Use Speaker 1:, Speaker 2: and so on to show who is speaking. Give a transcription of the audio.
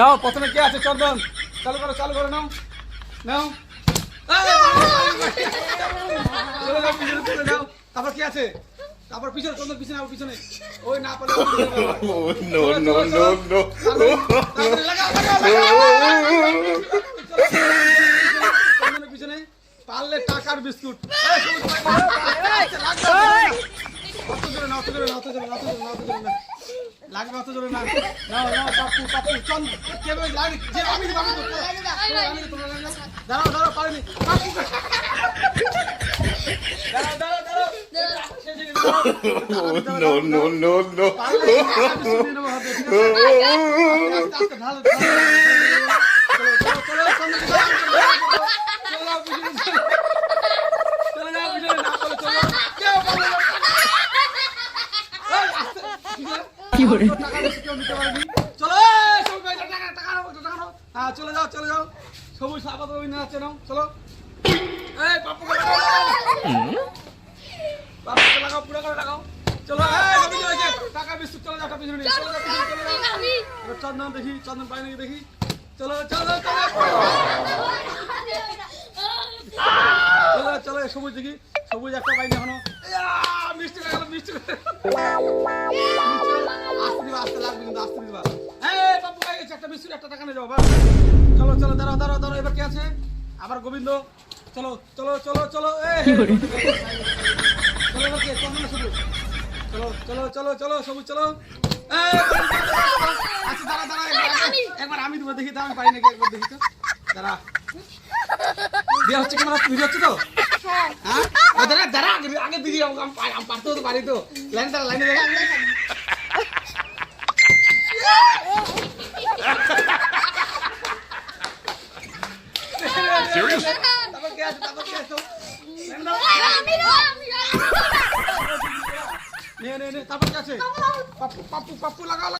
Speaker 1: নাও প্রথমে কে আছে চন্দন চালু করো চালু করো নাও নাও তারপর কি আছে তারপর পিছনে চন্দন পিছনে আবার পিছনে ওই না পারলে পিছনে।
Speaker 2: Oh,
Speaker 1: পারলে টাকার বিস্কুট এই, সবুজ ভাই, লাগবে, লাগবে। অত জোরে না। লাগবে নাও নাও পাপ্পু পাপ্পু চন্দ কেবে লাগে যে আমি দিব, আমি না। দাঁড়াও দাঁড়াও পারেনি পাপ্পু দাঁড়াও দাঁড়াও হয়ে।
Speaker 2: Oh, no, no, no, no.
Speaker 1: চলো, চলো, চলো, চলো, চলো, চলো, চলো। চলে যাও, পিছনে না করলে চলো। কেউ পারবে না। এই, আস্তে, নিতে পারেনি। চলো। হ্যাঁ, চলে যাও, চলে যাও। সবুজ আপাতত ওই নাচে নাও, চলো। এই, পাপ্পুকে লাগাও। পাপ্পুকে লাগাও, পুরো করে লাগাও। চলো, এই। টাকা বিস্কুট, চলে যাও, পিছনে নিয়ে। চলে চলে চন্দন দেখি চন্দন পাই নাকি দেখি চলো চলো চলো চলো সবুজ দেখি সবুজ একটা পাইনি এখনও মিষ্টি হয়ে গেল মিষ্টি হয়ে গেল। মিষ্টি একটা চলো চলো দাঁড়াও দাঁড়াও দাঁড়াও এবার কে আছে আবার গোবিন্দ চলো চলো চলো চলো চলো কে চলো চলো চলো সবুজ চলো আচ্ছা দাঁড়া দাঁড়া একবার- আমি দেখি তো আমি নাকি দেখি তো দাঁড়া বিয়ে হচ্ছে ভিডিও হচ্ছে তো হ্যাঁ দাঁড়া দাঁড়া আগে দিদি আমি পারি- আমি পারতেও তো পারি তো লাইন দাঁড়া লাইনে দাঁড়া তারপর কে আছে তারপর কে আছে লাইন দাঁড়া। নে নে নে তারপর কে